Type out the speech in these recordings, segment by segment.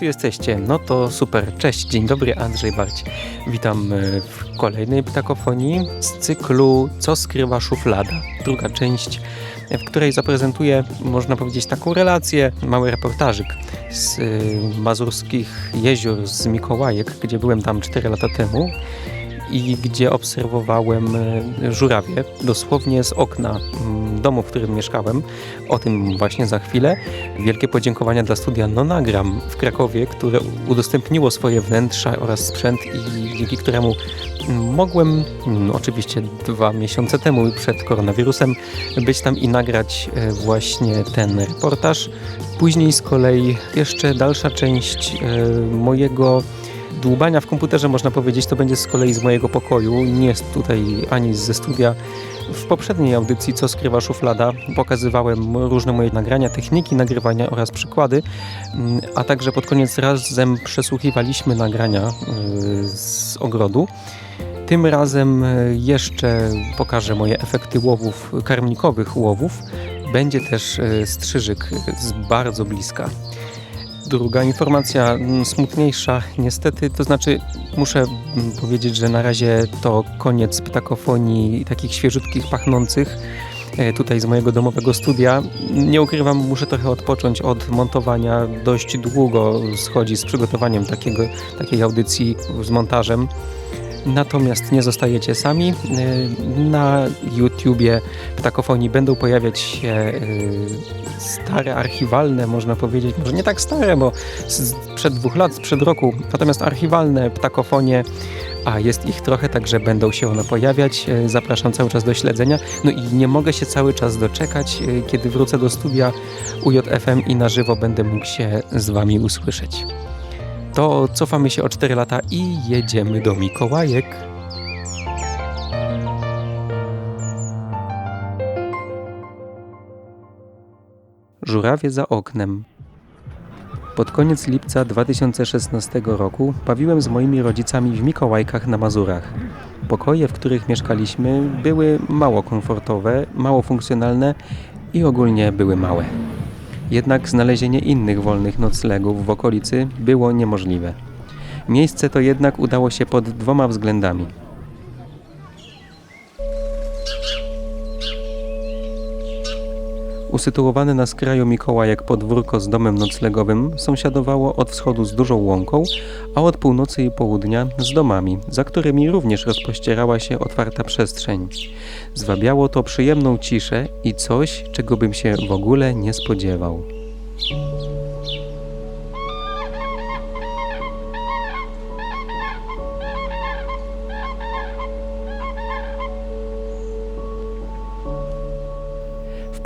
Tu jesteście. No to super. Cześć, dzień dobry, Andrzej Barć. Witam e, w kolejnej ptakofonii z cyklu Co skrywa szuflada? Druga część, e, w której zaprezentuję, można powiedzieć, taką relację, mały reportażyk z e, mazurskich jezior z Mikołajek, gdzie byłem tam 4 lata temu i gdzie obserwowałem e, żurawie dosłownie z okna mm, domu, w którym mieszkałem. O tym właśnie za chwilę. Wielkie podziękowania dla studia Nonagram w Krakowie, które udostępniło swoje wnętrza oraz sprzęt i dzięki któremu mm, mogłem, mm, oczywiście dwa miesiące temu przed koronawirusem, być tam i nagrać e, właśnie ten reportaż. Później z kolei jeszcze dalsza część e, mojego dłubania w komputerze, można powiedzieć, to będzie z kolei z mojego pokoju, nie tutaj ani ze studia. W poprzedniej audycji Co skrywa szuflada pokazywałem różne moje nagrania, techniki nagrywania oraz przykłady, mm, a także pod koniec razem przesłuchiwaliśmy nagrania y, z ogrodu. Tym razem y, jeszcze pokażę moje efekty łowów, karmnikowych łowów. Będzie też y, strzyżyk z bardzo bliska. Druga informacja, mm, smutniejsza niestety, to znaczy muszę mm, powiedzieć, że na razie to koniec ptakofonii takich świeżutkich, pachnących e, tutaj z mojego domowego studia. Nie ukrywam, muszę trochę odpocząć od montowania. Dość długo schodzi z przygotowaniem takiego, takiej audycji, z montażem. Natomiast nie zostajecie sami. E, Na YouTubie ptakofonii będą pojawiać się e, stare, archiwalne, można powiedzieć, może nie tak stare, bo sprzed dwóch lat, sprzed roku, natomiast archiwalne ptakofonie, a jest ich trochę, także będą się one pojawiać. E, Zapraszam cały czas do śledzenia. No i nie mogę się cały czas doczekać, kiedy wrócę do studia UJFM i na żywo będę mógł się z Wami usłyszeć to cofamy się o 4 lata i jedziemy do Mikołajek. Żurawie za oknem. Pod koniec lipca 2016 roku bawiłem z moimi rodzicami w Mikołajkach na Mazurach. Pokoje, w których mieszkaliśmy, były mało komfortowe, mało funkcjonalne i ogólnie były małe. Jednak znalezienie innych wolnych noclegów w okolicy było niemożliwe. Miejsce to jednak udało się pod dwoma względami. Usytuowane na skraju Mikołajek podwórko z domem noclegowym sąsiadowało od wschodu z dużą łąką, a od północy i południa z domami, za którymi również rozpościerała się otwarta przestrzeń. Zwabiało to przyjemną ciszę i coś, czego bym się w ogóle nie spodziewał.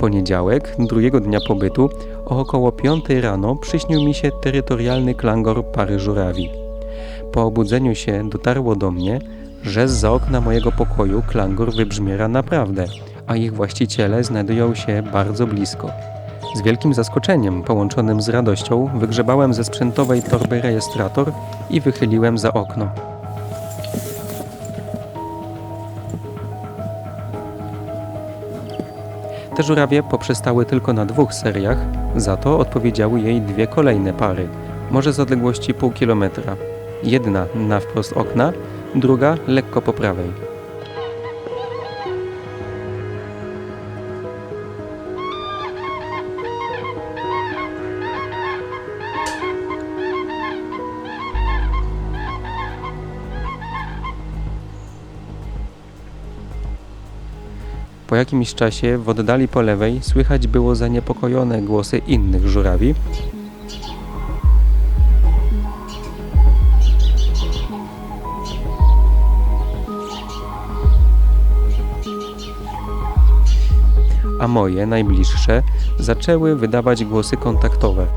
Poniedziałek, drugiego dnia pobytu, o około 5 rano przyśnił mi się terytorialny klangor pary żurawi. Po obudzeniu się dotarło do mnie, że z okna mojego pokoju klangor wybrzmiera naprawdę, a ich właściciele znajdują się bardzo blisko. Z wielkim zaskoczeniem, połączonym z radością, wygrzebałem ze sprzętowej torby rejestrator i wychyliłem za okno. Te żurawie poprzestały tylko na dwóch seriach, za to odpowiedziały jej dwie kolejne pary, może z odległości pół kilometra. Jedna na wprost okna, druga lekko po prawej. Po jakimś czasie w oddali po lewej słychać było zaniepokojone głosy innych żurawi, a moje najbliższe zaczęły wydawać głosy kontaktowe.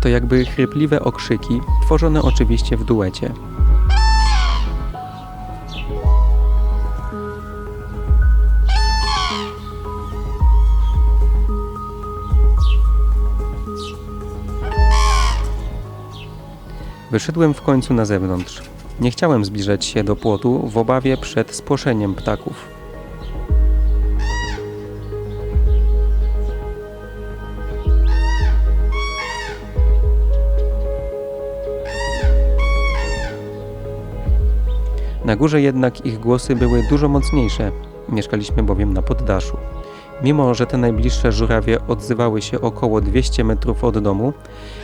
To jakby chrypliwe okrzyki, tworzone oczywiście w duecie. Wyszedłem w końcu na zewnątrz. Nie chciałem zbliżać się do płotu w obawie przed spłoszeniem ptaków. Na górze jednak ich głosy były dużo mocniejsze, mieszkaliśmy bowiem na poddaszu. Mimo, że te najbliższe żurawie odzywały się około 200 metrów od domu,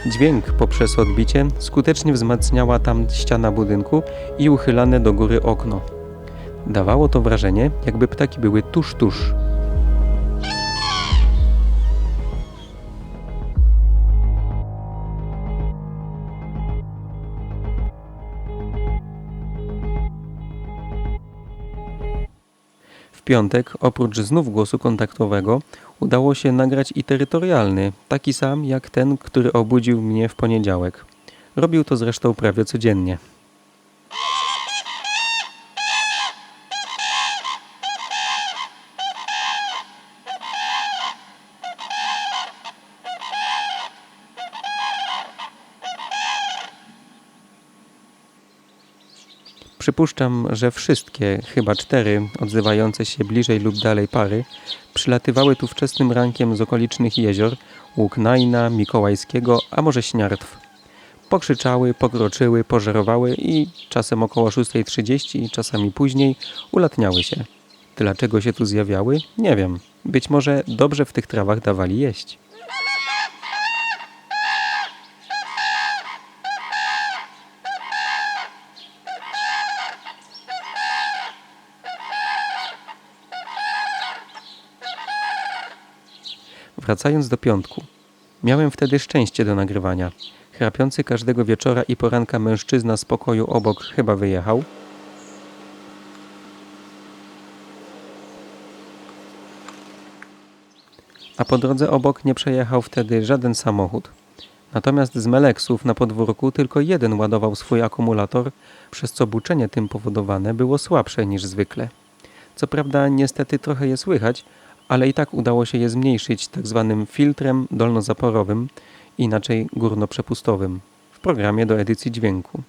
dźwięk poprzez odbicie skutecznie wzmacniała tam ściana budynku i uchylane do góry okno. Dawało to wrażenie, jakby ptaki były tuż, tuż. W piątek, oprócz znów głosu kontaktowego, udało się nagrać i terytorialny, taki sam jak ten, który obudził mnie w poniedziałek. Robił to zresztą prawie codziennie. Przypuszczam, że wszystkie, chyba cztery, odzywające się bliżej lub dalej pary, przylatywały tu wczesnym rankiem z okolicznych jezior, Łuknajna, Mikołajskiego, a może Śniartw. Pokrzyczały, pokroczyły, pożerowały i czasem około 6.30, czasami później ulatniały się. Dlaczego się tu zjawiały? Nie wiem. Być może dobrze w tych trawach dawali jeść. Wracając do piątku. Miałem wtedy szczęście do nagrywania. Chrapiący każdego wieczora i poranka mężczyzna z pokoju obok chyba wyjechał. A po drodze obok nie przejechał wtedy żaden samochód. Natomiast z meleksów na podwórku tylko jeden ładował swój akumulator, przez co buczenie tym powodowane było słabsze niż zwykle. Co prawda niestety trochę je słychać, ale i tak udało się je zmniejszyć tak zwanym filtrem dolnozaporowym, inaczej górnoprzepustowym, w programie do edycji dźwięku.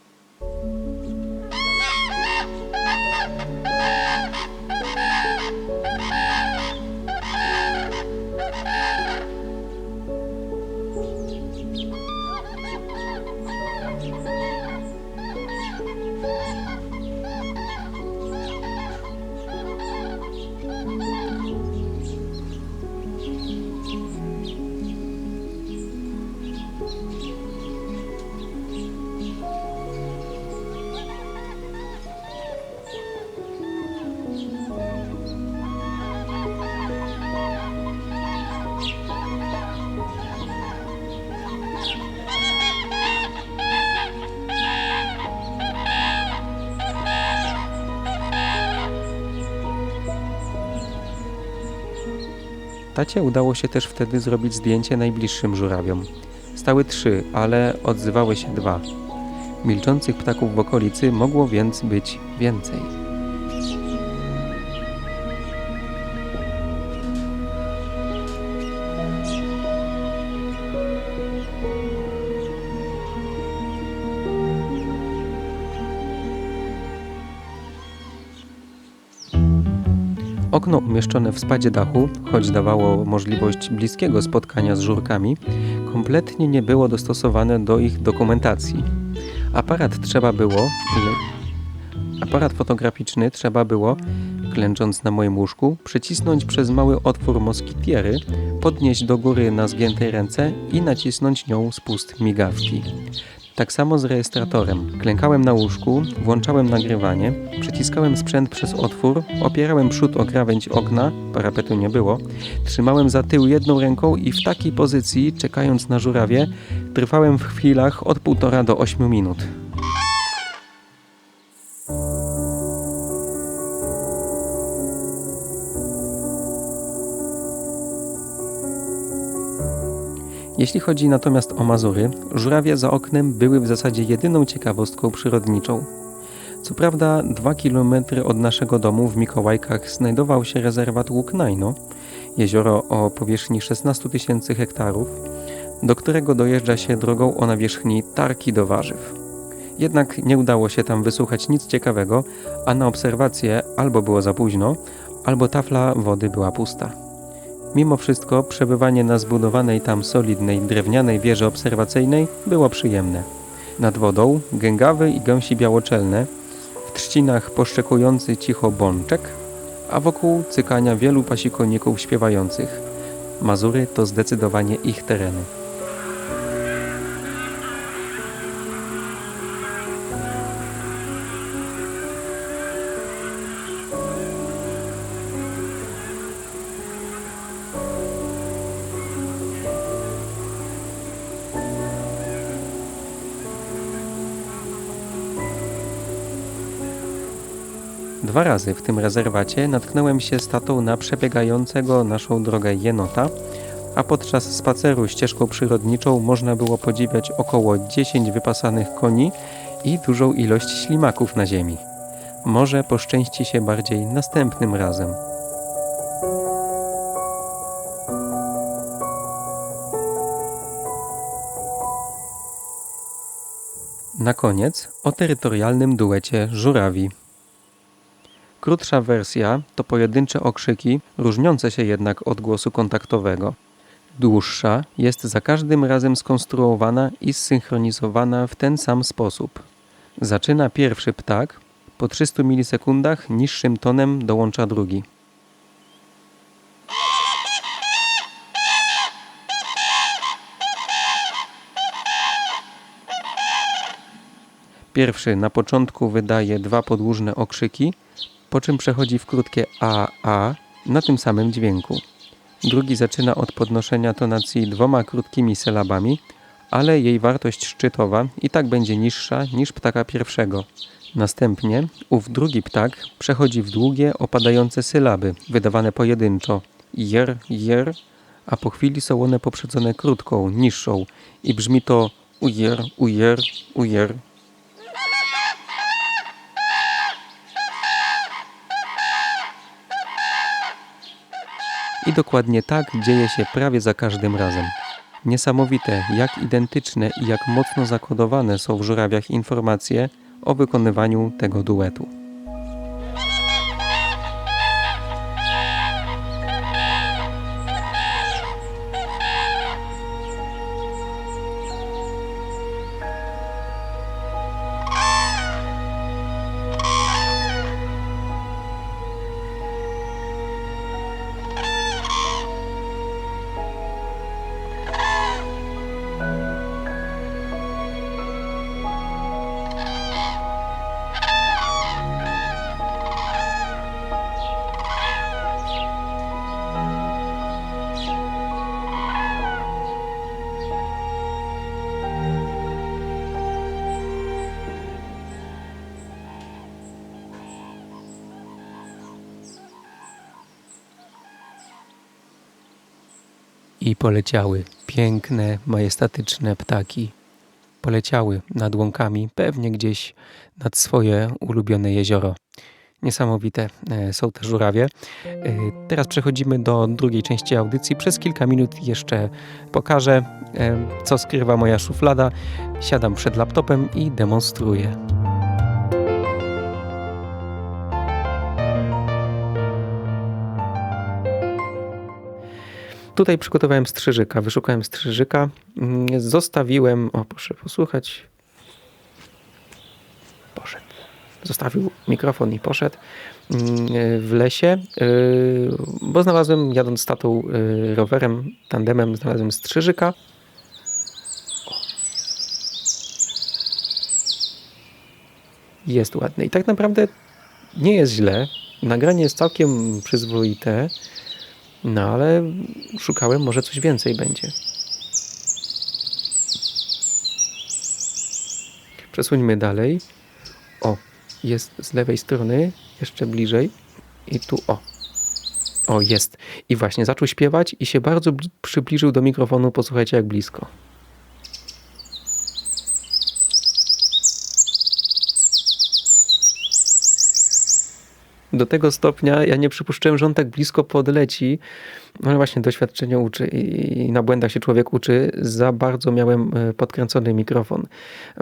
Tacie udało się też wtedy zrobić zdjęcie najbliższym żurawiom. Stały trzy, ale odzywały się dwa. Milczących ptaków w okolicy mogło więc być więcej. Umieszczone w spadzie dachu, choć dawało możliwość bliskiego spotkania z żurkami, kompletnie nie było dostosowane do ich dokumentacji. Aparat trzeba było, aparat fotograficzny trzeba było, klęcząc na moim łóżku, przycisnąć przez mały otwór moskitiery, podnieść do góry na zgiętej ręce i nacisnąć nią spust migawki. Tak samo z rejestratorem. Klękałem na łóżku, włączałem nagrywanie, przyciskałem sprzęt przez otwór, opierałem przód o krawędź okna, parapetu nie było, trzymałem za tył jedną ręką i w takiej pozycji, czekając na żurawie, trwałem w chwilach od półtora do ośmiu minut. Jeśli chodzi natomiast o Mazury, żurawie za oknem były w zasadzie jedyną ciekawostką przyrodniczą. Co prawda, dwa kilometry od naszego domu w Mikołajkach znajdował się rezerwat Łuknajno, jezioro o powierzchni 16 tysięcy hektarów, do którego dojeżdża się drogą o nawierzchni tarki do warzyw. Jednak nie udało się tam wysłuchać nic ciekawego, a na obserwacje albo było za późno, albo tafla wody była pusta. Mimo wszystko przebywanie na zbudowanej tam solidnej drewnianej wieży obserwacyjnej było przyjemne. Nad wodą gęgawy i gęsi białoczelne, W trzcinach poszczekujący cicho bączek, a wokół cykania wielu pasikoników śpiewających. Mazury to zdecydowanie ich tereny. Dwa razy w tym rezerwacie natknąłem się z tatą na przebiegającego naszą drogę jenota, a podczas spaceru ścieżką przyrodniczą można było podziwiać około 10 wypasanych koni i dużą ilość ślimaków na ziemi. Może poszczęści się bardziej następnym razem. Na koniec o terytorialnym duecie żurawi. Krótsza wersja to pojedyncze okrzyki, różniące się jednak od głosu kontaktowego. Dłuższa jest za każdym razem skonstruowana i zsynchronizowana w ten sam sposób. Zaczyna pierwszy ptak, po 300 milisekundach niższym tonem dołącza drugi. Pierwszy na początku wydaje dwa podłużne okrzyki, po czym przechodzi w krótkie a-a na tym samym dźwięku. Drugi zaczyna od podnoszenia tonacji dwoma krótkimi sylabami, ale jej wartość szczytowa i tak będzie niższa niż ptaka pierwszego. Następnie ów drugi ptak przechodzi w długie, opadające sylaby, wydawane pojedynczo jer, jer, a po chwili są one poprzedzone krótką, niższą i brzmi to ujer, ujer, ujer, I dokładnie tak dzieje się prawie za każdym razem. Niesamowite, jak identyczne i jak mocno zakodowane są w żurawiach informacje o wykonywaniu tego duetu. I poleciały piękne, majestatyczne ptaki. Poleciały nad łąkami, pewnie gdzieś nad swoje ulubione jezioro. Niesamowite e, są te żurawie. E, teraz przechodzimy do drugiej części audycji. Przez kilka minut jeszcze pokażę, e, co skrywa moja szuflada. Siadam przed laptopem i demonstruję. Tutaj przygotowałem strzyżyka, wyszukałem strzyżyka, mm, zostawiłem, o proszę posłuchać, poszedł, zostawił mikrofon i poszedł mm, w lesie, y, bo znalazłem, jadąc z tatą y, rowerem, tandemem, znalazłem strzyżyka. Jest ładny i tak naprawdę nie jest źle. Nagranie jest całkiem przyzwoite. No ale szukałem, może coś więcej będzie. Przesuńmy dalej. O, jest z lewej strony, jeszcze bliżej. I tu, o. O, jest. I właśnie zaczął śpiewać i się bardzo przybliżył do mikrofonu. Posłuchajcie, jak blisko. Do tego stopnia ja nie przypuszczałem, że on tak blisko podleci. No ale właśnie doświadczenie uczy i na błędach się człowiek uczy. Za bardzo miałem e, podkręcony mikrofon.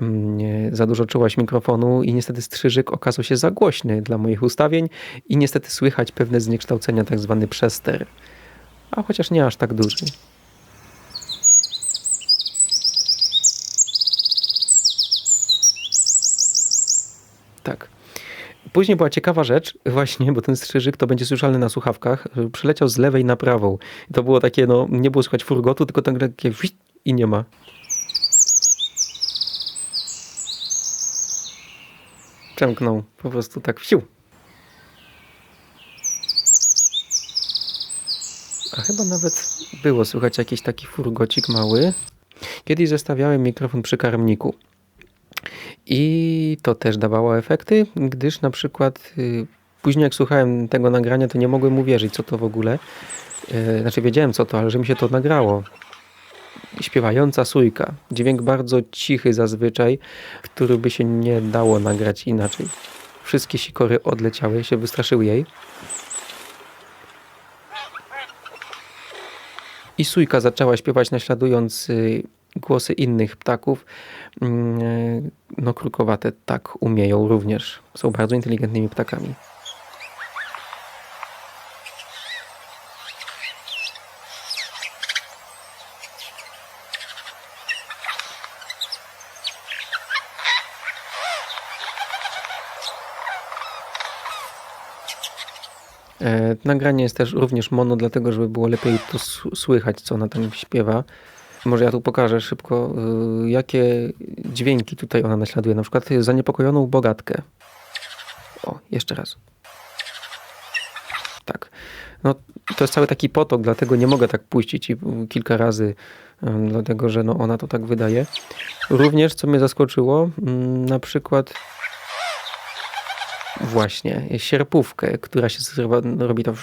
Mm, za dużo czułaś mikrofonu i niestety strzyżyk okazał się za głośny dla moich ustawień i niestety słychać pewne zniekształcenia, tak zwany przester. A chociaż nie aż tak duży. Tak. Później była ciekawa rzecz, właśnie, bo ten strzyżyk to będzie słyszalny na słuchawkach, przyleciał z lewej na prawą. To było takie, no, nie było słychać furgotu, tylko tak takie i nie ma. Przemknął po prostu tak wsiu. A chyba nawet było słychać jakiś taki furgocik mały. Kiedyś zestawiałem mikrofon przy karmniku. I to też dawało efekty, gdyż na przykład y, później jak słuchałem tego nagrania, to nie mogłem uwierzyć, co to w ogóle. Y, znaczy wiedziałem co to, ale że mi się to nagrało. Śpiewająca sójka. Dźwięk bardzo cichy zazwyczaj, który by się nie dało nagrać inaczej. Wszystkie sikory odleciały, się wystraszyły jej. I sójka zaczęła śpiewać naśladując y, głosy innych ptaków. Mm, No krukowate tak umieją również. Są bardzo inteligentnymi ptakami. E, Nagranie jest też również mono, dlatego żeby było lepiej to słychać, co ona tam śpiewa. Może ja tu pokażę szybko, y, jakie dźwięki tutaj ona naśladuje. Na przykład zaniepokojoną bogatkę. O, jeszcze raz. Tak. No, to jest cały taki potok, dlatego nie mogę tak puścić i y, kilka razy, y, dlatego że no, ona to tak wydaje. Również, co mnie zaskoczyło, mm, na przykład Właśnie, sierpówkę, która się zrywa, robi to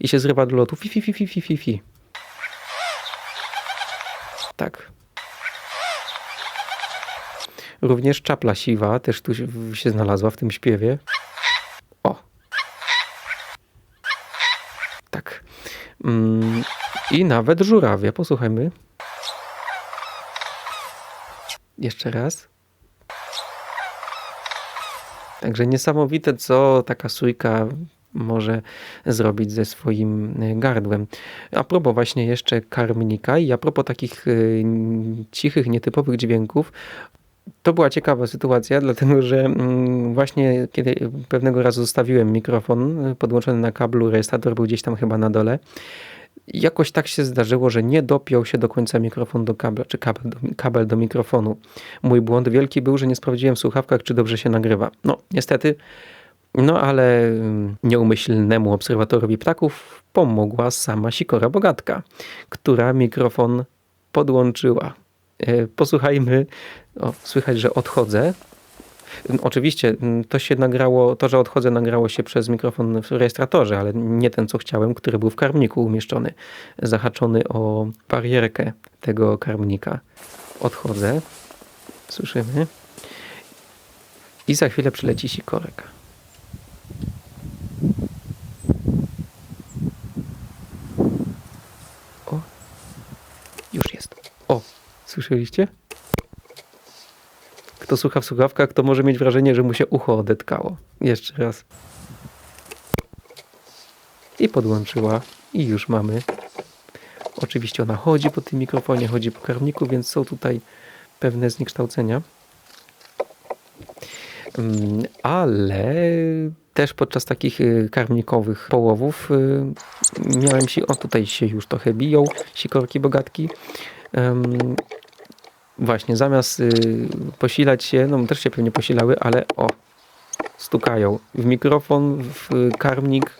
i się zrywa do lotu. Fi, fi, fi, fi, fi, fi. Tak. Również czapla siwa też tu się- znalazła w tym śpiewie. O. Tak. Mm, I nawet żurawie. Posłuchajmy. Jeszcze raz. Także niesamowite, co taka sójka może zrobić ze swoim y, gardłem. A propos właśnie jeszcze karmnika i a propos takich y, cichych, nietypowych dźwięków, to była ciekawa sytuacja, dlatego że mm, właśnie kiedy pewnego razu zostawiłem mikrofon y, podłączony na kablu, rejestrator był gdzieś tam chyba na dole. Jakoś tak się zdarzyło, że nie dopiął się do końca mikrofon do kabla, czy kabel do, kabel do mikrofonu. Mój błąd wielki był, że nie sprawdziłem w słuchawkach, czy dobrze się nagrywa. No, niestety, no ale mm, nieumyślnemu obserwatorowi ptaków pomogła sama sikora bogatka, która mikrofon podłączyła. E, Posłuchajmy, o, słychać, że odchodzę. Mm, Oczywiście mm, to się nagrało, to, że odchodzę, nagrało się przez mikrofon w rejestratorze, ale nie ten, co chciałem, który był w karmniku umieszczony, zahaczony o barierkę tego karmnika. Odchodzę, słyszymy. I za chwilę przyleci sikorek. Już jest. O, słyszeliście? Kto słucha w słuchawkach, to może mieć wrażenie, że mu się ucho odetkało. Jeszcze raz. I podłączyła. I już mamy. Oczywiście ona chodzi po tym mikrofonie, chodzi po karmniku, więc są tutaj pewne zniekształcenia. Mm, Ale też podczas takich y, karmnikowych połowów y, miałem si... O, tutaj się już trochę biją sikorki bogatki. Właśnie, zamiast y, posilać się, no też się pewnie posilały, ale o, stukają w mikrofon, w karmnik.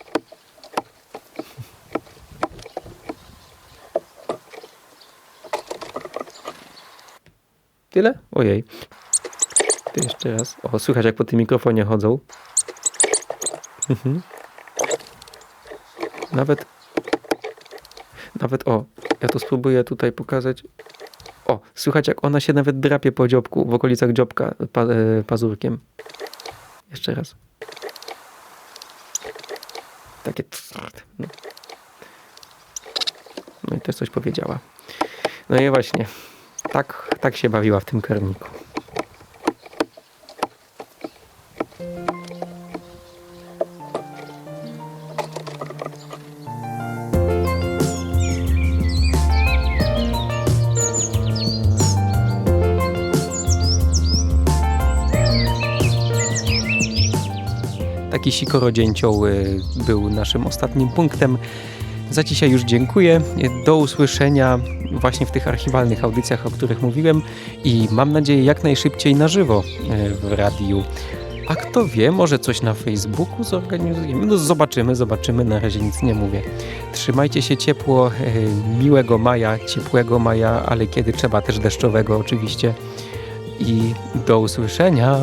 Tyle? Ojej. To jeszcze raz. O, słychać jak po tym mikrofonie chodzą. Mhm. Nawet, nawet o, ja to spróbuję tutaj pokazać. O, słychać jak ona się nawet drapie po dziobku, w okolicach dziobka pa, e, pazurkiem. Jeszcze raz. Takie no. no i też coś powiedziała. No i właśnie, tak, tak się bawiła w tym karmniku. Y, był naszym ostatnim punktem. Za dzisiaj już dziękuję. Do usłyszenia właśnie w tych archiwalnych audycjach, o których mówiłem i mam nadzieję jak najszybciej na żywo y, w radiu. A kto wie, może coś na Facebooku zorganizujemy. No zobaczymy, zobaczymy, na razie nic nie mówię. Trzymajcie się ciepło, y, miłego maja, ciepłego maja, ale kiedy trzeba też deszczowego oczywiście. I do usłyszenia.